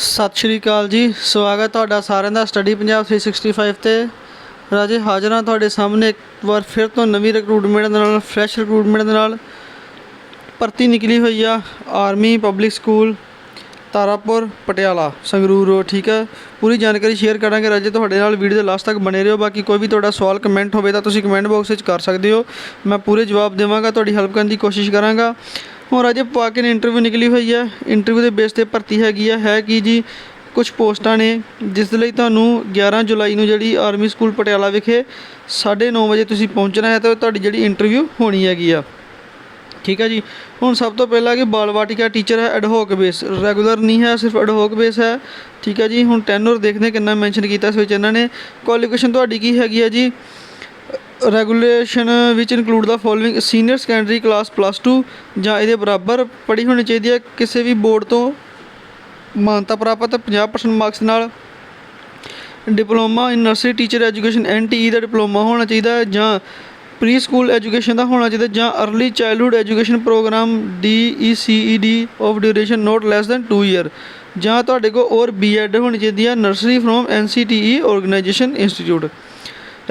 ਸਤਿ ਸ਼੍ਰੀ ਅਕਾਲ ਜੀ, ਸਵਾਗਤ ਤੁਹਾਡਾ ਸਾਰਿਆਂ ਦਾ ਸਟੱਡੀ ਪੰਜਾਬ 365 ਤੇ। ਰਾਜੇ ਹਾਜ਼ਰ ਹਾਂ ਤੁਹਾਡੇ ਸਾਹਮਣੇ ਇੱਕ ਵਾਰ ਫਿਰ ਤੋਂ ਨਵੀਂ ਰਿਕਰੂਟਮੈਂਟ ਦੇ ਨਾਲ ਫਰੈਸ਼ ਰਿਕਰੂਟਮੈਂਟ ਦੇ ਨਾਲ। ਭਰਤੀ ਨਿਕਲੀ ਹੋਈ ਆ army public school Tarapur, Patiala, Sangrur road ਠੀਕ ਹੈ। ਪੂਰੀ ਜਾਣਕਾਰੀ ਸ਼ੇਅਰ ਕਰਾਂਗੇ ਰਾਜੇ, ਤੁਹਾਡੇ ਨਾਲ ਵੀਡੀਓ ਦੇ ਲਾਸਟ ਤੱਕ ਬਣੇ ਰਹੋ। ਬਾਕੀ ਕੋਈ ਵੀ ਤੁਹਾਡਾ ਸਵਾਲ ਕਮੈਂਟ ਹੋਵੇ ਤਾਂ ਤੁਸੀਂ ਕਮੈਂਟ ਬਾਕਸ ਵਿੱਚ ਕਰ ਸਕਦੇ ਹੋ। ਮੈਂ ਪੂਰੇ ਜਵਾਬ ਦੇਵਾਂਗਾ, ਤੁਹਾਡੀ ਹੈਲਪ ਕਰਨ ਦੀ ਕੋਸ਼ਿਸ਼ ਕਰਾਂਗਾ। ਹੁਣ ਰਾਜੇ ਪਾ ਕੇ ਨੇ ਇੰਟਰਵਿਊ ਨਿਕਲੀ ਹੋਈ ਹੈ ਇੰਟਰਵਿਊ ਦੇ ਬੇਸ ਤੇ ਭਰਤੀ ਹੈਗੀ ਆ। ਹੈ ਕਿ ਜੀ? ਕੁਝ ਪੋਸਟਾਂ ਨੇ, ਜਿਸ ਲਈ ਤੁਹਾਨੂੰ 11 ਜੁਲਾਈ ਨੂੰ ਜਿਹੜੀ ਆਰਮੀ ਸਕੂਲ ਪਟਿਆਲਾ ਵਿਖੇ 9:30 ਵਜੇ ਤੁਸੀਂ ਪਹੁੰਚਣਾ ਹੈ ਤੇ ਤੁਹਾਡੀ ਜਿਹੜੀ ਇੰਟਰਵਿਊ ਹੋਣੀ ਹੈਗੀ ਆ। ਠੀਕ ਹੈ ਜੀ? ਹੁਣ ਸਭ ਤੋਂ ਪਹਿਲਾਂ ਕਿ ਬਾਲ ਵਾਟਿਕਾ ਟੀਚਰ ਹੈ ਐਡਹੋਕ ਬੇਸ ਰੈਗੂਲਰ ਨਹੀਂ ਹੈ, ਸਿਰਫ ਐਡਹੋਕ ਬੇਸ ਹੈ। ਠੀਕ ਹੈ ਜੀ? ਹੁਣ ਟੈਨਰ ਦੇਖਦੇ ਹਾਂ ਕਿੰਨਾ ਮੈਂਸ਼ਨ ਕੀਤਾ ਇਸ ਵਿੱਚ ਇਹਨਾਂ ਨੇ। ਕੁਆਲੀਫਿਕੇਸ਼ਨ ਤੁਹਾਡੀ ਕੀ ਹੈਗੀ ਹੈ ਜੀ? ਰੈਗੂਲੇਸ਼ਨ ਵਿੱਚ include the following senior secondary class plus 2 ਜਾਂ ਇਹਦੇ ਬਰਾਬਰ ਪੜ੍ਹੀ ਹੋਣੀ ਚਾਹੀਦੀ ਹੈ। ਕਿਸੇ ਵੀ ਬੋਰਡ ਤੋਂ ਮਾਨਤਾ ਪ੍ਰਾਪਤ 50% ਮਾਰਕਸ ਨਾਲ diploma in nursery teacher education NTE the diploma ਹੋਣਾ ਚਾਹੀਦਾ ਹੈ ਜਾਂ ਪ੍ਰੀ ਸਕੂਲ ਐਜੂਕੇਸ਼ਨ ਦਾ ਹੋਣਾ ਚਾਹੀਦਾ ਜਾਂ early childhood education programme DECED of duration not less than 2 year ਜਾਂ ਤੁਹਾਡੇ ਕੋਲ ਔਰ ਬੀਐਡ ਹੋਣੀ ਚਾਹੀਦੀ ਹੈ। Nursery from NCTE organisation institute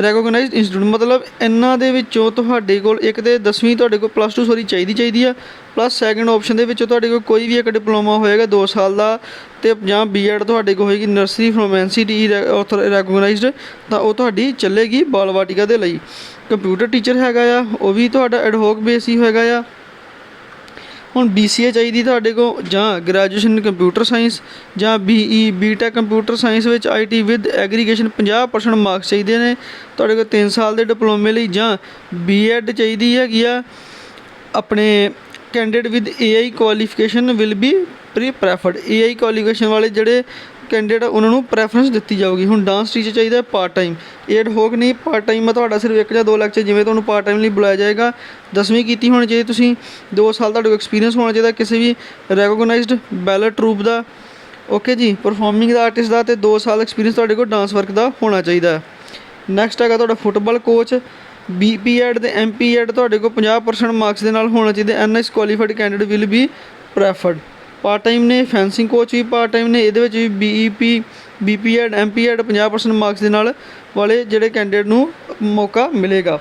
recognised institute ਮਤਲਬ ਇਹਨਾਂ ਦੇ ਵਿੱਚੋਂ ਤੁਹਾਡੇ ਕੋਲ ਇੱਕ ਤੇ 10ਵੀਂ ਤੁਹਾਡੇ ਕੋਲ ਪਲੱਸ 2 ਸੌਰੀ ਚਾਹੀਦੀ ਚਾਹੀਦੀ ਆ ਪਲੱਸ ਸੈਕੰਡ ਆਪਸ਼ਨ ਦੇ ਵਿੱਚੋਂ ਤੁਹਾਡੇ ਕੋਲ ਕੋਈ ਵੀ ਇੱਕ ਡਿਪਲੋਮਾ ਹੋਏਗਾ 2 ਸਾਲ ਦਾ ਤੇ ਜਾਂ ਬੀਐਡ ਤੁਹਾਡੇ ਕੋਲ ਹੋਏਗੀ ਨਰਸਰੀ ਫਰੋਮ ਐਨਸੀਟੀ ਰੈਕੋਗਨਾਈਜ਼ਡ ਤਾਂ ਉਹ ਤੁਹਾਡੀ ਚੱਲੇਗੀ ਬਾਲ ਵਾਟਿਕਾ ਦੇ ਲਈ। ਕੰਪਿਊਟਰ ਟੀਚਰ ਹੈਗਾ ਆ, ਉਹ ਵੀ ਤੁਹਾਡਾ ਐਡਹੋਕ ਬੇਸ ਹੀ ਹੋਏਗਾ ਆ। ਹੁਣ BCA ਚਾਹੀਦੀ ਤੁਹਾਡੇ ਕੋਲ, ਜਾਂ ਗ੍ਰੈਜੂਏਸ਼ਨ ਕੰਪਿਊਟਰ ਸਾਇੰਸ ਜਾਂ BE BTech ਕੰਪਿਊਟਰ ਸਾਇੰਸ ਵਿੱਚ IT ਵਿਦ ਐਗਰੀਗੇਸ਼ਨ 50% ਮਾਰਕਸ ਚਾਹੀਦੇ ਨੇ। ਤੁਹਾਡੇ ਕੋਲ 3 ਸਾਲ ਦੇ ਡਿਪਲੋਮੇ ਲਈ, ਜਾਂ B.Ed ਚਾਹੀਦੀ ਹੈਗੀ ਆ। ਆਪਣੇ candidate with AI qualification will be pre preferred AI qualification ਵਾਲੇ ਜਿਹੜੇ ਕੈਂਡੀਡੇਟ ਉਹਨਾਂ ਨੂੰ ਪ੍ਰੈਫਰੈਂਸ ਦਿੱਤੀ ਜਾਊਗੀ। ਹੁਣ ਡਾਂਸ ਟੀਚਰ ਚਾਹੀਦਾ ਪਾਰਟ ਟਾਈਮ ਏਡ ਹੋਕ ਨਹੀਂ ਪਾਰਟ ਟਾਈਮ ਮੈਂ ਤੁਹਾਡਾ ਸਿਰਫ ਇੱਕ ਜਾਂ ਦੋ ਲੈਕਚਰ ਜਿਵੇਂ ਤੁਹਾਨੂੰ ਪਾਰਟ ਟਾਈਮ ਲਈ ਬੁਲਾਇਆ ਜਾਏਗਾ, ਦਸਵੀਂ ਕੀਤੀ ਹੋਣੀ ਚਾਹੀਦੀ ਤੁਸੀਂ 2 ਸਾਲ ਤੁਹਾਡੇ ਕੋਲ ਐਕਸਪੀਰੀਅੰਸ ਹੋਣਾ ਚਾਹੀਦਾ, ਕਿਸੇ ਵੀ ਰੈਕੋਗਨਾਈਜ਼ਡ ਬੈਲਟ ਟਰੂਪ ਦਾ। ਓਕੇ ਜੀ ਪਰਫਾਰਮਿੰਗ ਦਾ ਆਰਟਿਸਟ ਦਾ ਤੇ 2 ਸਾਲ ਐਕਸਪੀਰੀਅੰਸ ਤੁਹਾਡੇ ਕੋਲ ਡਾਂਸ ਵਰਕ ਦਾ ਹੋਣਾ ਚਾਹੀਦਾ। ਹੈ ਨੈਕਸਟ ਹੈਗਾ ਤੁਹਾਡਾ ਫੁੱਟਬਾਲ ਕੋਚ ਬੀਪੀਐਡ ਤੇ ਐਮਪੀਐਡ ਤੁਹਾਡੇ ਕੋਲ 50% ਮਾਰਕਸ ਦੇ ਨਾਲ ਹੋਣਾ ਚਾਹੀਦਾ। NS qualified candidate will be preferred part time ਨੇ ਫੈਂਸਿੰਗ ਕੋਚ ਵੀ ਪਾਰਟ ਟਾਈਮ ਨੇ, ਇਹਦੇ ਵਿੱਚ ਵੀ ਬੀਈਪੀ ਬੀਪੀਐਡ ਐਮਪੀਐਡ 50% ਮਾਰਕਸ ਦੇ ਨਾਲ ਵਾਲੇ ਜਿਹੜੇ ਕੈਂਡੀਡੇਟ ਨੂੰ ਮੌਕਾ ਮਿਲੇਗਾ।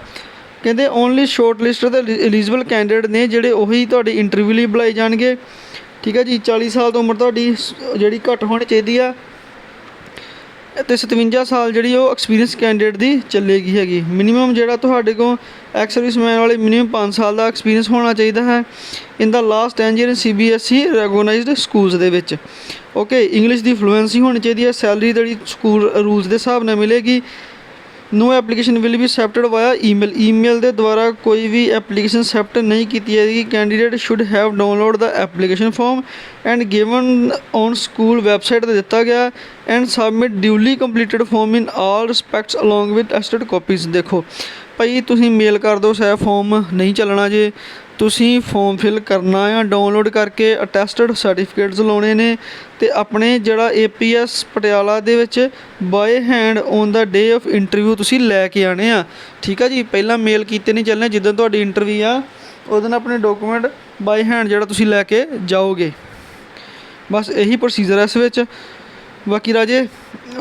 ਕਹਿੰਦੇ ਓਨਲੀ ਸ਼ੋਰਟ ਲਿਸਟ ਤੇ ਐਲੀਜੀਬਲ ਕੈਂਡੀਡੇਟ ਨੇ, ਜਿਹੜੇ ਉਹੀ ਤੁਹਾਡੀ ਇੰਟਰਵਿਊ ਲਈ ਬੁਲਾਏ ਜਾਣਗੇ। ਠੀਕ ਹੈ ਜੀ 40 ਸਾਲ ਤੋਂ ਉਮਰ ਤੁਹਾਡੀ ਸ- ਜਿਹੜੀ ਘੱਟ ਹੋਣੀ ਚਾਹੀਦੀ ਆ ਤੇ 57 ਸਾਲ ਜਿਹੜੀ ਉਹ ਐਕਸਪੀਰੀਅੰਸ ਕੈਂਡੀਡੇਟ ਦੀ ਚੱਲੇਗੀ ਹੈਗੀ। ਮਿਨੀਮਮ ਜਿਹੜਾ ਤੁਹਾਡੇ ਕੋਲ ਐਕਸ ਸਰਵਿਸਮੈਨ ਵਾਲੇ ਮਿਨੀਮਮ 5 ਸਾਲ ਦਾ ਐਕਸਪੀਰੀਅੰਸ ਹੋਣਾ ਚਾਹੀਦਾ ਹੈ। In the last 10 year in CBSE recognised schools ਦੇ ਵਿੱਚ। ਓਕੇ ਇੰਗਲਿਸ਼ ਦੀ ਫਲੂਐਂਸੀ ਹੋਣੀ ਚਾਹੀਦੀ ਹੈ। ਸੈਲਰੀ ਜਿਹੜੀ ਸਕੂਲ ਰੂਲਸ ਦੇ ਹਿਸਾਬ ਨਾਲ ਮਿਲੇਗੀ। ਨੂੰ application will be accepted via email email ਦੇ ਦੁਆਰਾ ਕੋਈ ਵੀ ਐਪਲੀਕੇਸ਼ਨ ਅਸੈਪਟ ਨਹੀਂ ਕੀਤੀ ਜਾਏਗੀ। Candidate should have download the application form and given on school website ਤੇ ਦਿੱਤਾ ਗਿਆ and submit duly completed form in all respects along with attested copies ਦੇਖੋ, ਭਾਈ, ਤੁਸੀਂ ਮੇਲ ਕਰ ਦਿਓ ਸੈ ਫਾਰਮ ਨਹੀਂ ਚੱਲਣਾ ਜੇ। ਤੁਸੀਂ ਫੋਮ ਫਿਲ ਕਰਨਾ ਆ ਡਾਊਨਲੋਡ ਕਰਕੇ ਅਟੈਸਟਡ ਸਰਟੀਫਿਕੇਟਸ ਲਾਉਣੇ ਨੇ ਤੇ ਆਪਣੇ ਜਿਹੜਾ ਏਪੀਐਸ ਪਟਿਆਲਾ ਦੇ ਵਿੱਚ by hand on the day of interview ਤੁਸੀਂ ਲੈ ਕੇ ਆਣੇ ਆ। ਠੀਕ ਆ ਜੀ? ਪਹਿਲਾਂ ਮੇਲ ਕੀਤੇ ਨਹੀਂ ਚੱਲਣੇ ਜਿੱਦਾਂ ਤੁਹਾਡੀ ਇੰਟਰਵਿਊ ਆ ਉਸ ਆਪਣੇ ਡਾਕੂਮੈਂਟ ਬਾਏ ਹੈਂਡ ਜਿਹੜਾ ਤੁਸੀਂ ਲੈ ਕੇ ਜਾਓਗੇ। ਬਸ ਇਹੀ ਪ੍ਰੋਸੀਜਰ ਹੈ ਇਸ ਵਿੱਚ। ਬਾਕੀ ਰਾਜੇ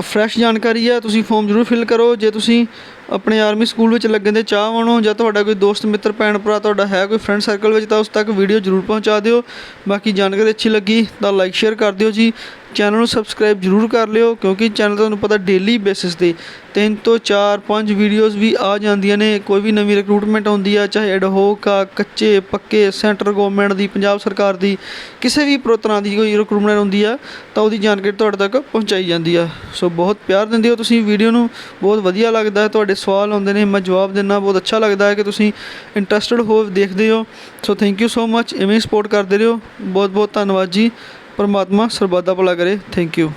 ਫਰੈਸ਼ ਜਾਣਕਾਰੀ ਹੈ, ਤੁਸੀਂ ਫਾਰਮ ਜ਼ਰੂਰ ਫਿਲ ਕਰੋ। ਜੇ ਤੁਸੀਂ ਆਪਣੇ ਆਰਮੀ ਸਕੂਲ ਵਿੱਚ ਲੱਗਣ ਦੇ ਚਾਹਵਾਨ ਹੋ ਜਾਂ ਤੁਹਾਡਾ ਕੋਈ ਦੋਸਤ, ਮਿੱਤਰ, ਭੈਣ, ਭਰਾ, ਤੁਹਾਡਾ ਹੈ ਕੋਈ ਫਰੈਂਡ ਸਰਕਲ ਵਿੱਚ, ਤਾਂ ਉਸ ਤੱਕ ਵੀਡੀਓ ਜ਼ਰੂਰ ਪਹੁੰਚਾ ਦਿਓ। ਬਾਕੀ ਜਾਣਕਾਰੀ ਅੱਛੀ ਲੱਗੀ ਤਾਂ ਲਾਈਕ ਸ਼ੇਅਰ ਕਰ ਦਿਓ ਜੀ। ਚੈਨਲ ਨੂੰ ਸਬਸਕ੍ਰਾਈਬ ਜ਼ਰੂਰ ਕਰ ਲਿਓ, ਕਿਉਂਕਿ ਚੈਨਲ ਤੁਹਾਨੂੰ ਪਤਾ ਡੇਲੀ ਬੇਸਿਸ ਤੇ ਤਿੰਨ ਤੋਂ ਚਾਰ, ਪੰਜ ਵੀਡੀਓਜ਼ ਵੀ ਆ ਜਾਂਦੀਆਂ ਨੇ। ਕੋਈ ਵੀ ਨਵੀਂ ਰਿਕਰੂਟਮੈਂਟ ਆਉਂਦੀ ਆ, ਚਾਹੇ ਐਡਹੋਕ ਆ, ਕੱਚੇ, ਪੱਕੇ ਸੈਂਟਰ ਗਵਰਨਮੈਂਟ ਦੀ, ਪੰਜਾਬ ਸਰਕਾਰ ਦੀ, ਕਿਸੇ ਵੀ ਪ੍ਰੋ ਤਰ੍ਹਾਂ ਦੀ ਕੋਈ ਰਿਕਰੂਟਮੈਂਟ ਹੁੰਦੀ ਆ, ਤਾਂ ਉਹਦੀ ਜਾਣਕਾਰੀ ਤੁਹਾਡੇ ਤੱਕ ਪਹੁੰਚਾਈ ਜਾਂਦੀ ਆ। ਸੋ ਬਹੁਤ ਪਿਆਰ ਦਿੰਦੇ ਹੋ ਤੁਸੀਂ ਵੀਡੀਓ ਨੂੰ, ਬਹੁਤ ਵਧੀਆ ਲੱਗਦਾ ਹੈ, ਤੁਹਾਡੇ ਸਵਾਲ ਆਉਂਦੇ ਨੇ, ਮੈਂ ਜਵਾਬ ਦਿੰਦਾ, ਬਹੁਤ ਅੱਛਾ ਲੱਗਦਾ ਹੈ ਕਿ ਤੁਸੀਂ ਇੰਟਰਸਟਿਡ ਹੋ, ਦੇਖਦੇ ਹੋ। ਸੋ ਥੈਂਕ ਯੂ ਸੋ ਮੱਚ ਇਵੇਂ ਸਪੋਰਟ ਕਰਦੇ ਰਹੋ। ਬਹੁਤ ਬਹੁਤ ਧੰਨਵਾਦ ਜੀ। ਪਰਮਾਤਮਾ ਸਰਬੱਤ ਦਾ ਭਲਾ ਕਰੇ। Thank you